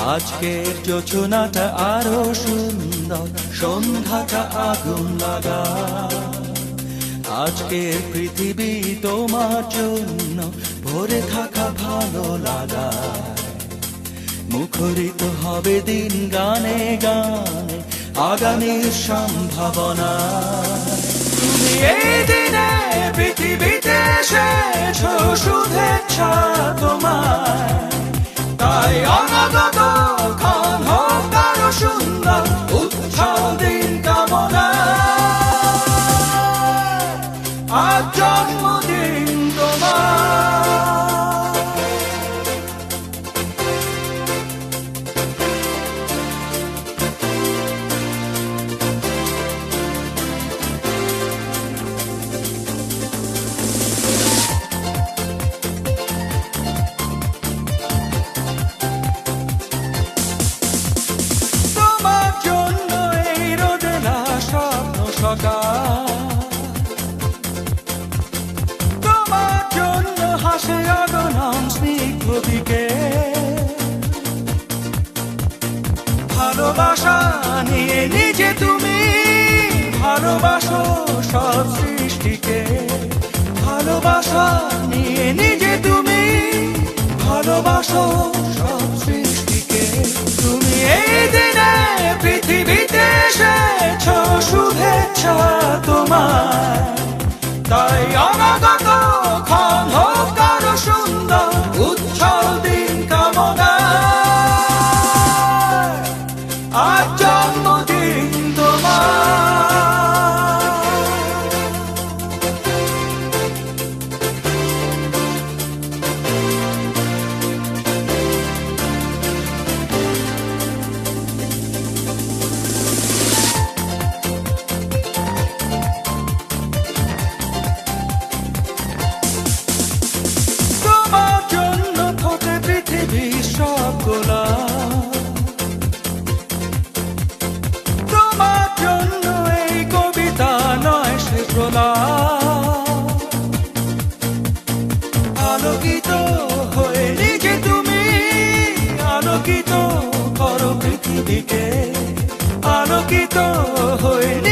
আজকের যোচনাটা আরও সুন্দর, সন্ধ্যাটা আগুন লাগা আজকের পৃথিবী তোমার জন্য ভরে থাকা ভালো লাগা মুখরিত হবে দিন গানে গানে আগামীর সম্ভাবনা। তুমি এই আজ জন্মদিন স্নিগ্ধ ভালোবাসা নিয়ে নিজে তুমি ভালোবাসো সব সৃষ্টিকে। ভালোবাসা নিয়ে নিজে তুমি ভালোবাসো Acha পৃথিবীকে আলোকিত হয়ে